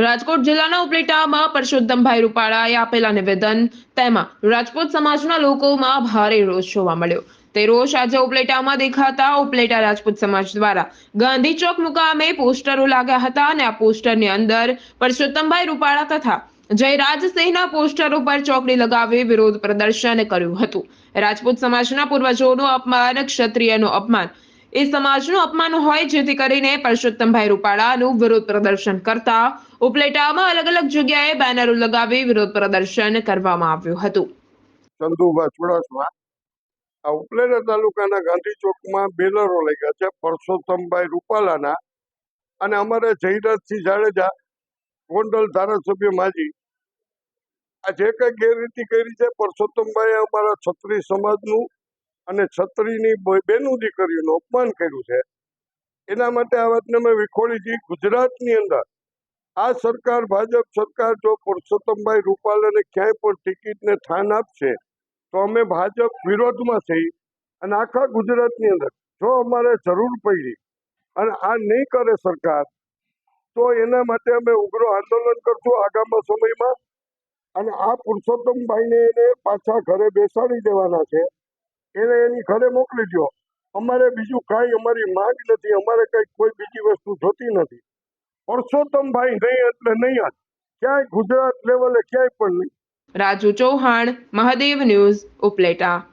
રાજકોટ જિલ્લાના ઉપલેટામાં પરસોત્તમભાઈ રૂપાળાએ આપેલા નિવેદન તેમાં રાજકોટ સમાજના લોકોમાં ભારે રોષ જોવા મળ્યો. તે રોષ આજે ઉપલેટામાં દેખાતા ઉપલેટા રાજપૂત સમાજ દ્વારા ગાંધી ચોક મુકામે પોસ્ટરો લાગ્યા હતા અને આ પોસ્ટરની અંદર પરસોત્તમભાઈ રૂપાળા તથા જયરાજસિંહના પોસ્ટરો પર ચોકડી લગાવી વિરોધ પ્રદર્શન કર્યું હતું. રાજપૂત સમાજના પૂર્વજોનું અપમાન, ક્ષત્રિયનું અપમાન એ સમાજનું અપમાન હોય જેથી કરીને પરસોત્તમભાઈ રૂપાળાનું વિરોધ પ્રદર્શન કરતા ઉપલેટામાં અલગ અલગ જગ્યાએ બેનરો લગાવી વિરોધ પ્રદર્શન કરવામાં આવ્યું હતું. ચંદુભા ચુડાસમા આ ઉપલેટા તાલુકાના ગાંધી ચોકમાં બેનરો ગયા છે પરસોત્તમભાઈ રૂપાલાના અને અમારે જયરાજસિંહ જાડેજા, ગોંડલ ધારાસભ્ય માજી, આ જે કઈ ગેરરીતિ કરી છે પરસોત્તમભાઈ અમારા છત્રી સમાજનું અને છત્રીની બેનું દીકરીનું અપમાન કર્યું છે. એના માટે આ વાતને અમે વિખોડી હતી ગુજરાતની અંદર. આ સરકાર, ભાજપ સરકાર જો પુરુષોત્તમભાઈ રૂપાલાને ક્યાંય પણ ટિકિટને સ્થાન આપશે, તો અમે ભાજપ વિરોધમાં થઈ અને આખા ગુજરાતની અંદર. જો અમારે જરૂર પડી અને આ નહીં કરે સરકાર, તો એના માટે અમે ઉગ્ર આંદોલન કરશું આગામી સમયમાં. અને આ પુરુષોત્તમભાઈને એને પાછા ઘરે બેસાડી દેવાના છે. એને એની ઘરે મોકલી દો અમારે બીજું કાંઈ અમારી માંગ નથી, અમારે કંઈ કોઈ બીજી વસ્તુ જોતી નથી. પુરુષોત્તમભાઈ નહીં એટલે નહીં જ ક્યાંય ગુજરાત લેવલે ક્યાંય પણ નહીં. રાજુ ચૌહાણ, મહાદેવ ન્યૂઝ ઉપલેટા.